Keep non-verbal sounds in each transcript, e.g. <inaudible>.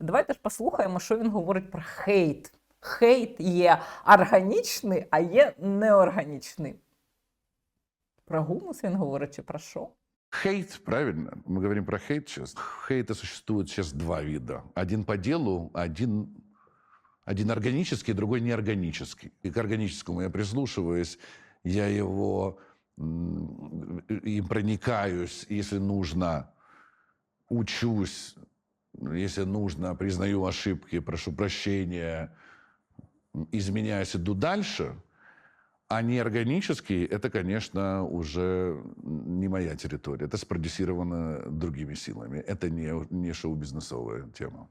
Давайте ж послухаємо, що він говорить про хейт. Хейт є органічний, а є неорганічний. Про гумус він говорить чи про що? Хейт, правильно? Мы говорим про хейт сейчас. Хейта существует сейчас два вида. Один по делу, один, один органический, другой неорганический. И к органическому я прислушиваюсь, я его им проникаюсь, если нужно, учусь, если нужно, признаю ошибки, прошу прощения, изменяюсь, иду дальше – а неорганический – это, конечно, уже не моя территория. Это спродюсировано другими силами. Это не, не шоу-бизнесовая тема.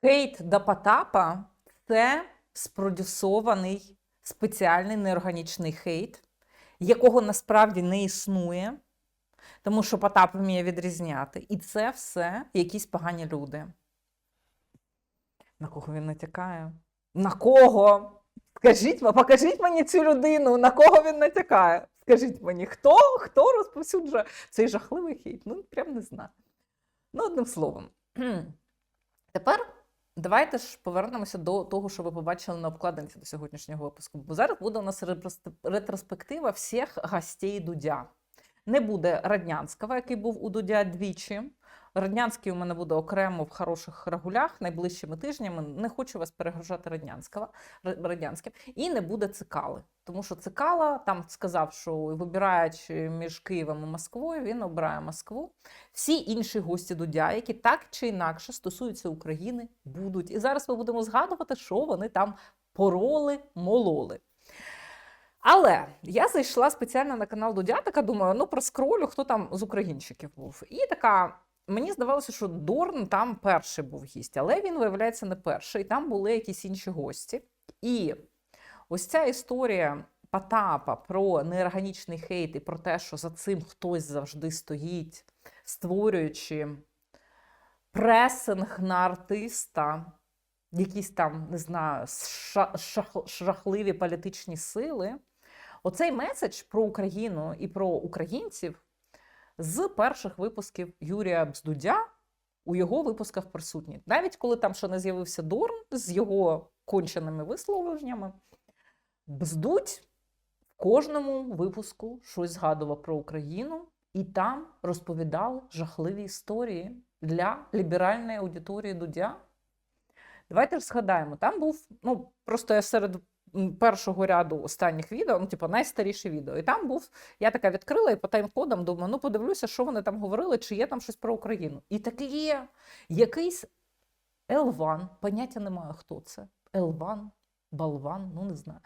Хейт до Потапа це спродюсований спеціальний неорганічний хейт, якого насправді не існує, тому що Потап вміє відрізняти. І це все якісь погані люди. На кого він натякає? На кого? Скажіть, покажіть мені цю людину, на кого він натякає. Скажіть мені, хто, хто розповсюджує цей жахливий хейт? Ну, прям не знаю. Ну, одним словом. <clears throat> Тепер давайте ж повернемося до того, що ви побачили на обкладинці до сьогоднішнього випуску. Бо зараз буде у нас ретроспектива всіх гостей Дудя. Не буде Раднянського, який був у Дудя двічі. Раднянський у мене буде окремо в хороших регулях найближчими тижнями. Не хочу вас перегружати Раднянського, Ра- Раднянським. І не буде цикали. Тому що цикала там сказав, що вибираючи між Києвом і Москвою, він обирає Москву. Всі інші гості Дудя, які так чи інакше стосуються України, будуть. І зараз ми будемо згадувати, що вони там пороли, мололи. Але я зайшла спеціально на канал Дудя, така думаю, ну проскролю, хто там з українчиків був. І така. Мені здавалося, що Дорн там перший був гість, але він, виявляється, не перший. Там були якісь інші гості. І ось ця історія Потапа про неорганічний хейт і про те, що за цим хтось завжди стоїть, створюючи пресинг на артиста, якісь там, не знаю, ша- шах- жахливі політичні сили. Оцей меседж про Україну і про українців з перших випусків Юрія Бздудя у його випусках присутні. Навіть коли там ще не з'явився Дорн з його конченими висловленнями, Бздуть в кожному випуску щось згадував про Україну і там розповідав жахливі історії для ліберальної аудиторії Дудя. Давайте ж згадаємо, там був, ну просто я серед першого ряду останніх відео, ну, типу, найстаріше відео. І там був, я така відкрила і по тайм-кодам думаю, ну подивлюся, що вони там говорили, чи є там щось про Україну. І так є якийсь Елван, поняття немає, хто це. Елван, Балван, ну не знаю.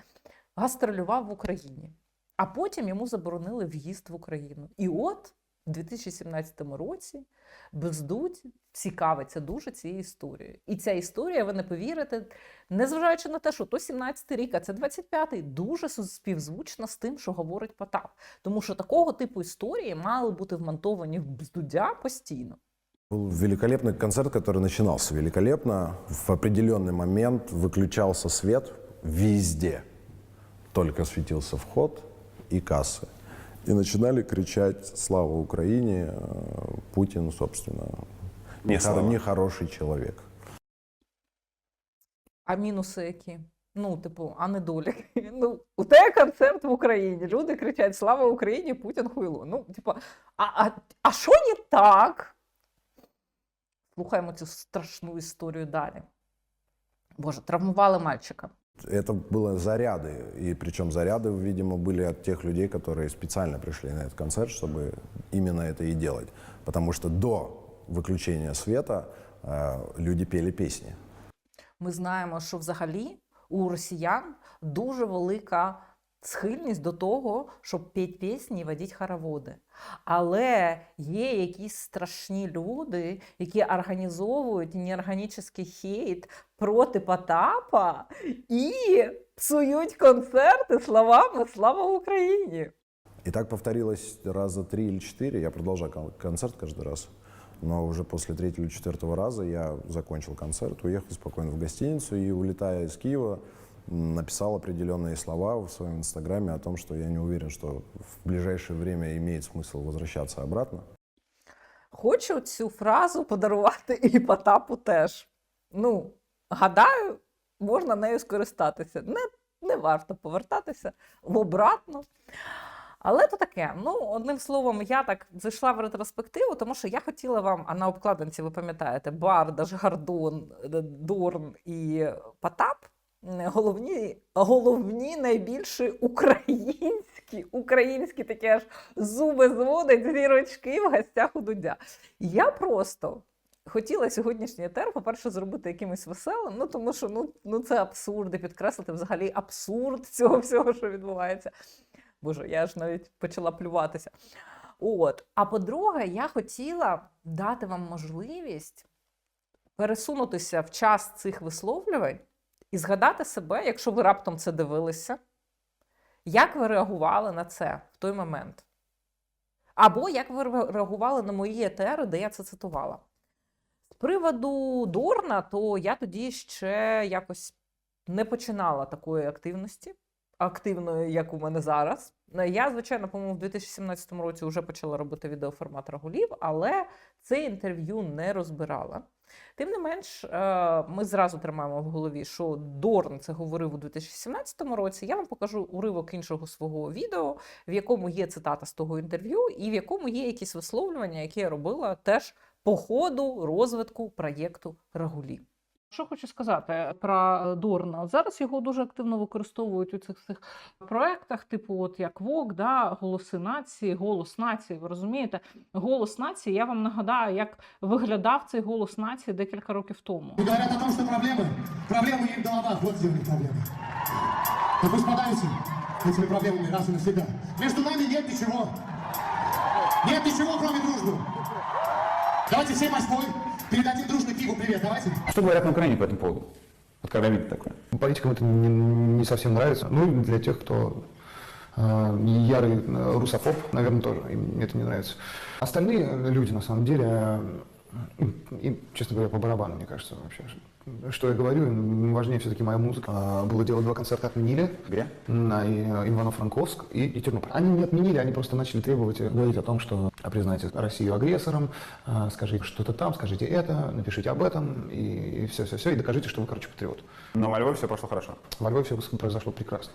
Гастролював в Україні. А потім йому заборонили в'їзд в Україну. І от в 2017 році Бездуть цікавиться дуже цією історією. І ця історія, ви не повірите, незважаючи на те, що то 17-й рік, а це 25-й, дуже су- співзвучна з тим, що говорить Потап. Тому що такого типу історії мали бути вмонтовані в Бздудя постійно. Был великолепный концерт, который начинался великолепно. В определенный момент выключался свет везде. Только светился вход и кассы. И начинали кричать «Слава Украине!» э, Путин, собственно, Не слава. нехороший человек. А мінуси які? Ну, типу, а недоліки. <laughs> Ну, у тебе концерт в Україні. Люди кричать Слава Україні, Путін хуйло. Ну, типу, а, а, а що не так? Слухаємо цю страшну історію далі. Боже, травмували мальчика. Это было заряды. И причем заряды, видимо, были от тех людей, которые специально пришли на этот концерт, чтобы именно это и делать. Потому что до выключения света э, люди пели песни. Ми знаємо, що взагалі у росіян дуже велика схильність до того, щоб петь пісні і водіть хороводи. Але є якісь страшні люди, які організовують неорганічний хейт проти Потапа і псують концерти словами Слава Україні! И так повторилось раза три или четыре. Я продолжал концерт каждый раз. Но уже после третьего или четвертого раза я закончил концерт, уехал спокойно в гостиницу и, улетая из Киева, написал определенные слова в своем инстаграме о том, что я не уверен, что в ближайшее время имеет смысл возвращаться обратно. Хочу цю фразу подарувати і Потапу теж. Ну, гадаю, можна нею скористатися. Не, не варто повертатися в обратно. Але то таке. Ну, одним словом, я так зайшла в ретроспективу, тому що я хотіла вам, а на обкладинці ви пам'ятаєте, Бардаш, Гардон, Д- Дорн і Потап. Головні, головні найбільші українські, українські такі аж зуби зводить, зірочки в гостях у Дудя. Я просто хотіла сьогоднішній етер, по-перше, зробити якимось веселим, ну тому що ну, ну це абсурд, і підкреслити взагалі абсурд цього всього, що відбувається. Боже, я ж навіть почала плюватися. От. А по-друге, я хотіла дати вам можливість пересунутися в час цих висловлювань і згадати себе, якщо ви раптом це дивилися, як ви реагували на це в той момент. Або як ви реагували на мої етери, де я це цитувала. З приводу Дорна, то я тоді ще якось не починала такої активності, активної, як у мене зараз. Я, звичайно, по-моєму, в 2017 році вже почала робити відеоформат рагулів, але це інтерв'ю не розбирала. Тим не менш, е, ми зразу тримаємо в голові, що Дорн це говорив у 2017 році. Я вам покажу уривок іншого свого відео, в якому є цитата з того інтерв'ю, і в якому є якісь висловлювання, які я робила теж по ходу розвитку проєкту Рагулі. Що хочу сказати про Дорна? Зараз його дуже активно використовують у цих всіх проектах, типу, от як ВОК, да, голоси нації, голос нації. Ви розумієте? Голос нації. Я вам нагадаю, як виглядав цей голос нації декілька років тому. И говорят о том, что проблемы, проблемы не в головах, вот где у них проблемы. Так пусть подавятся этими проблемами раз и навсегда. Между нами нет ничего. Нет ничего, кроме дружбы. Давайте всей Москвой передадим дружно Киеву привет, давайте. Что говорят на Украине по этому поводу? Вот когда видят такое. Политикам это не, не совсем нравится. Ну, и для тех, кто э, ярый э, русофоб, наверное, тоже им это не нравится. Остальные люди, на самом деле, э, им, им, честно говоря, по барабану, мне кажется, вообще. Что я говорю, им важнее все-таки моя музыка. А, Было дело, два концерта отменили. Где? На и- Ивано-Франковск и, и Тернополь. Они не отменили, они просто начали требовать, э, говорить о том, что признайте Россию агрессором, а, скажите что-то там, скажите это, напишите об этом, и все-все-все, и докажите, что вы, короче, патриот. Но во Львове все прошло хорошо. Во Львове все произошло прекрасно.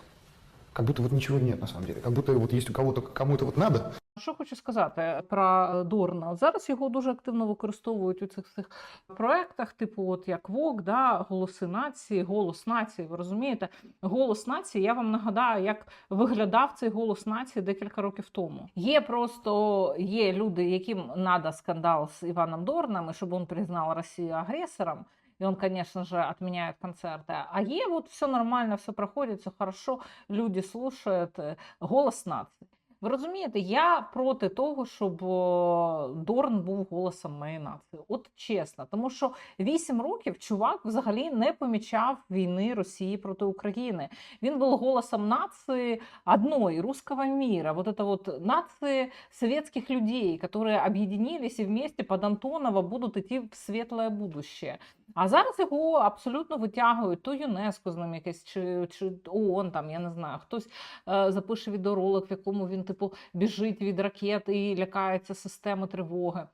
Как будто вот ничего нет на самом деле. Как будто вот есть у кого-то, кому это вот надо, Що хочу сказати про Дорна? Зараз його дуже активно використовують у цих всіх проектах, типу, от як ВОК, да, голоси нації, голос нації. Ви розумієте? Голос нації. Я вам нагадаю, як виглядав цей голос нації декілька років тому. Є просто є люди, яким надо скандал з Іваном Дорном, і щоб він признав Росію агресором. И он, конечно же, отменяет концерты. А е, вот все нормально, все проходит, все хорошо, люди слушают. э, Голос нації. Ви розумієте, я проти того, щоб о, Дорн був голосом моєї нації. От чесно, тому що вісім років чувак взагалі не помічав війни Росії проти України. Він був голосом нації одной, русского мира. Вот это вот нации советских людей, которые объединились и вместе под Антонова будут идти в светлое будущее. А зараз його абсолютно витягують то ЮНЕСКО з ним якесь, чи, чи ООН, там, я не знаю, хтось е, запише відеоролик, в якому він, типу, біжить від ракет і лякається системи тривоги.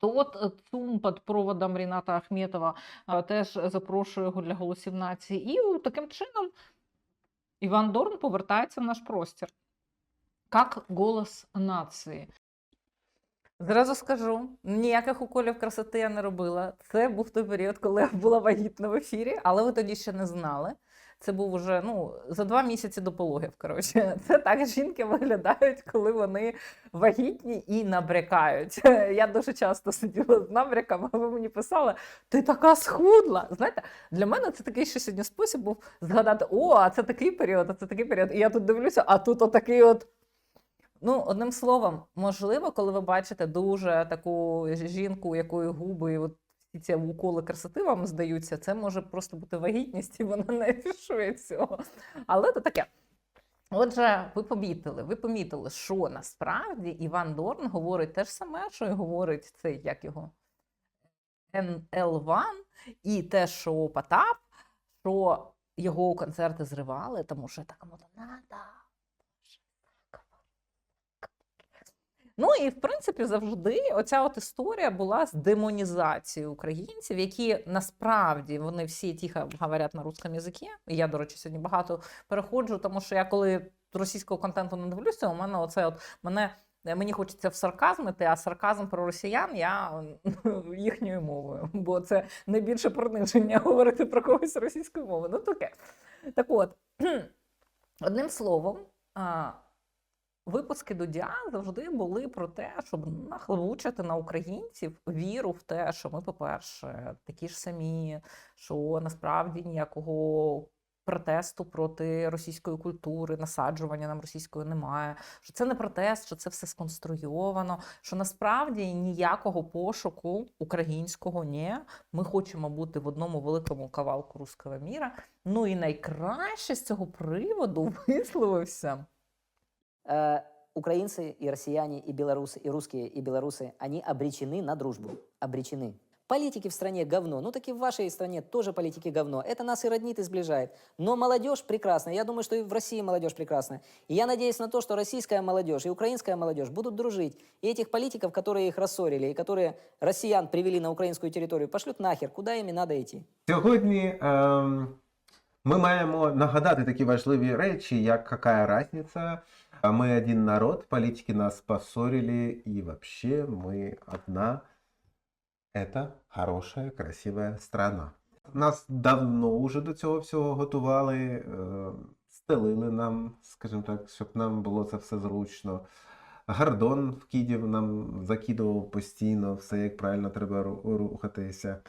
То от е, ЦУМ під проводом Ріната Ахметова е, теж запрошує його для голосів нації. І таким чином Іван Дорн повертається в наш простір. Як голос нації. Зразу скажу, ніяких уколів красоти я не робила. Це був той період, коли я була вагітна в ефірі, але ви тоді ще не знали. Це був уже ну, за два місяці до пологів. Коротше, <laughs> це так жінки виглядають, коли вони вагітні і набрякають. <laughs> Я дуже часто сиділа з набряками, ви мені писали, ти така схудла. Знаєте, для мене це такий ще сьогодні спосіб був згадати: о, а це такий період, а це такий період. І я тут дивлюся, а тут отакий от. Ну, одним словом, можливо, коли ви бачите дуже таку жінку, у якої губи, от всі ці уколи красоти вам здаються, це може просто бути вагітність, і вона не афішує цього. Але то таке. Отже, ви помітили, ви помітили, що насправді Іван Дорн говорить те ж саме, що й говорить цей, як його НЛ1, і те, що Потап, що його концерти зривали, тому що так кому-то надо. Ну і в принципі завжди оця от історія була з демонізацією українців, які насправді вони всі тихо говорять на русском язикі. І я, до речі, сьогодні багато переходжу, тому що я коли російського контенту не дивлюся, у мене оце от мене. Мені хочеться в сарказмити, а сарказм про росіян я <laughs> їхньою мовою, бо це найбільше приниження <laughs> говорити про когось російською мовою. Ну таке. Так от, <clears throat> одним словом, випуски Дудя завжди були про те, щоб нахлобучити на українців віру в те, що ми, по-перше, такі ж самі, що насправді ніякого протесту проти російської культури, насаджування нам російської немає, що це не протест, що це все сконструйовано, що насправді ніякого пошуку українського ні. Ми хочемо бути в одному великому кавалку руського міра. Ну і найкраще з цього приводу <laughs> висловився Э, украинцы и россияне, и белорусы, и русские, и белорусы, они обречены на дружбу. Обречены. Политики в стране говно. Ну так и в вашей стране тоже политики говно. Это нас и роднит, и сближает. Но молодежь прекрасна. Я думаю, что и в России молодежь прекрасна. И я надеюсь на то, что российская молодежь и украинская молодежь будут дружить. И этих политиков, которые их рассорили, и которые россиян привели на украинскую территорию, пошлют нахер. Куда им и надо идти? Сьогодні ем, ми маємо нагадати такі важливі речі, як яка разниця. а Ми один народ, політики нас поссорили, і вообще ми одна. Это хорошая, красивая страна. Нас давно уже до цього всього готували, е, стелили нам, скажімо так, щоб нам було це все зручно. Гордон в Київ нам закидував постійно все, як правильно треба рухатися.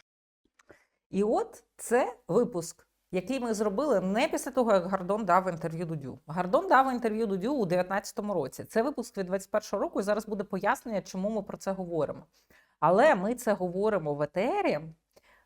І от це випуск, який ми зробили не після того, як Гордон дав інтерв'ю Дудю. Гордон дав інтерв'ю Дудю у 2019 році. Це випуск від 2021 року, і зараз буде пояснення, чому ми про це говоримо. Але ми це говоримо в етері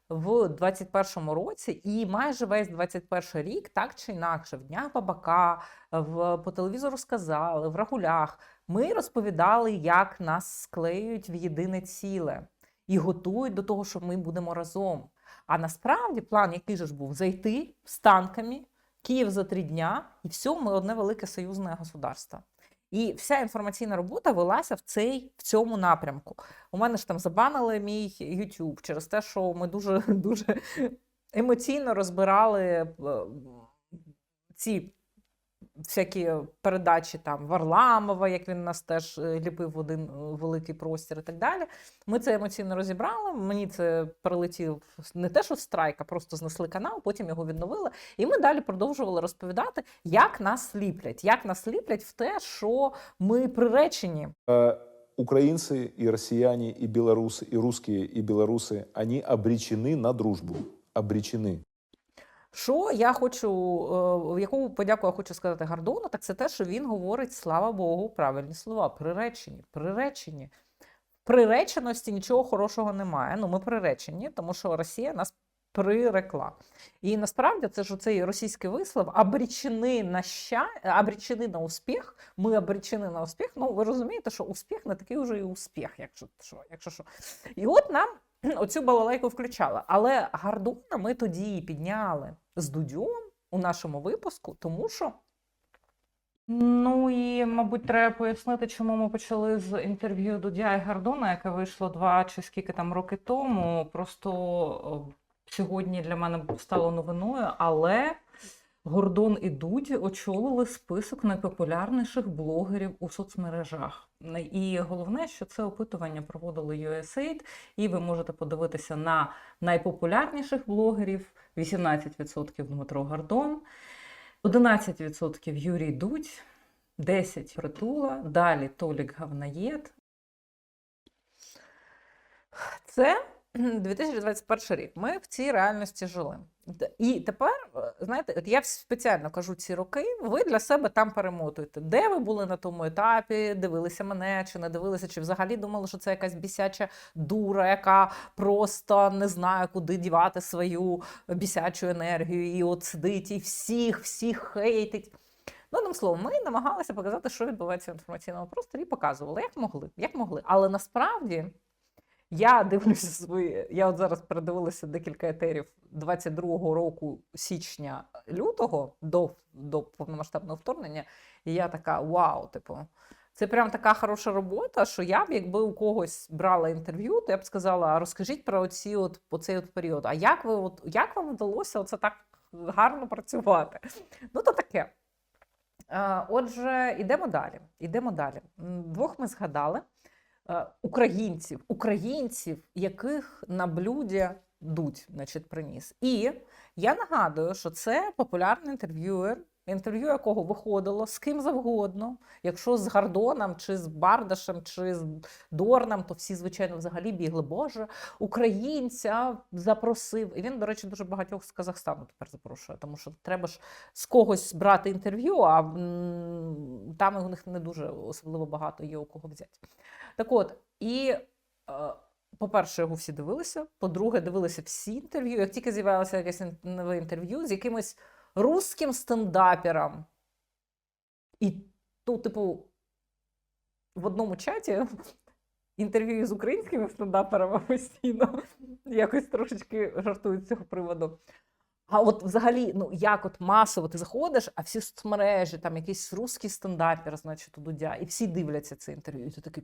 в 21 році, і майже весь 21 рік, так чи інакше, в днях бабака, в по телевізору сказали, в рагулях. Ми розповідали, як нас склеюють в єдине ціле і готують до того, що ми будемо разом. А насправді план, який же ж був зайти з танками, Київ за три дня, і все, ми одне велике союзне государство. І вся інформаційна робота велася в цей в цьому напрямку. У мене ж там забанили мій YouTube через те, що ми дуже <laughs> дуже емоційно розбирали е, ці всякі передачі там Варламова, як він нас теж е, ліпив в один е, великий простір і так далі. Ми це емоційно розібрали. Мені це прилетів не те, що страйк, а просто знесли канал, потім його відновили. І ми далі продовжували розповідати, як нас ліплять, як нас ліплять в те, що ми приречені. Э, Украинцы и россияне, и белорусы, и русские, и белорусы, они обречены на дружбу. Обречены. Що я хочу, е, яку подяку я хочу сказати Гордону, так це те, що він говорить, слава Богу, правильні слова. Приречені, приречені. Приреченості нічого хорошого немає. Ну, ми приречені, тому що Росія нас прирекла. І насправді це ж цей російський вислов обречені на ща, обречені на успіх. Ми обречені на успіх. Ну, ви розумієте, що успіх не такий уже і успіх, якщо що. Якщо що. І от нам <clears throat> оцю балалайку включала. Але Гардона ми тоді підняли з Дудьом у нашому випуску, тому що. Ну і, мабуть, треба пояснити, чому ми почали з інтерв'ю Дудя і Гардона, яке вийшло два чи скільки там роки тому. Просто сьогодні для мене стало новиною, але Гордон і Дудь очолили список найпопулярніших блогерів у соцмережах. І головне, що це опитування проводили USAID, і ви можете подивитися на найпопулярніших блогерів: 18% Дмитро Гордон, 11% Юрій Дудь, 10% Притула, далі Толік Гавнаєт. Це 2021 рік. Ми в цій реальності жили. І тепер, е, знаєте, от я спеціально кажу ці роки, ви для себе там перемотуєте. Де ви були на тому етапі, дивилися мене, чи не дивилися, чи взагалі думали, що це якась бісяча дура, яка просто не знає, куди дівати свою бісячу енергію, і от сидить і всіх, всіх хейтить. Ну, одним словом, ми намагалися показати, що відбувається в інформаційному просторі, і показували, як могли, як могли. Але насправді я дивлюся свої. Я от зараз передивилася декілька етерів 22-го року, січня лютого до, до повномасштабного вторгнення, і я така: вау, типу, Це прям така хороша робота, що я б, якби у когось брала інтерв'ю, то я б сказала: розкажіть про оці от, оцей от період. А як ви от як вам вдалося оце так гарно працювати? Ну, то таке. Е, Отже, йдемо далі. Йдемо далі. Двох ми згадали. Е, Українців, українців, яких на блюді дуть, значить, приніс. І я нагадую, що це популярний інтерв'юер, інтерв'ю якого виходило з ким завгодно. Якщо з Гордоном, чи з Бардашем, чи з Дорном, то всі, звичайно, взагалі бігли. Боже, українця запросив. І він, до речі, дуже багатьох з Казахстану тепер запрошує, тому що треба ж з когось брати інтерв'ю, а там у них не дуже особливо багато є у кого взяти. Так от, і, е, по-перше, його всі дивилися. По-друге, дивилися всі інтерв'ю. Як тільки з'явилося якесь нове інтерв'ю з якимось русським стендапером. І то, типу, в одному чаті інтерв'ю <laughs> з українськими стендаперами постійно якось трошечки жартують з цього приводу. А от взагалі, ну як от масово ти заходиш, а всі соцмережі, там якийсь русський стендапер, значить, у Дудя, і всі дивляться це інтерв'ю. І ти такий.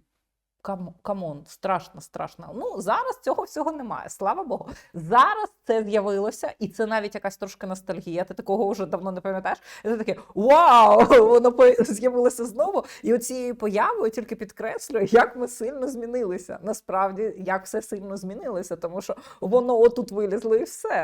Кам, камон, страшно, страшно. Ну зараз цього всього немає. Слава Богу. Зараз це з'явилося, і це навіть якась трошки ностальгія. Ти такого вже давно не пам'ятаєш. І ти таке вау! <laughs> Воно з'явилося знову. І оцією появою тільки підкреслює, як ми сильно змінилися. Насправді, як все сильно змінилося, тому що воно отут вилізло і все.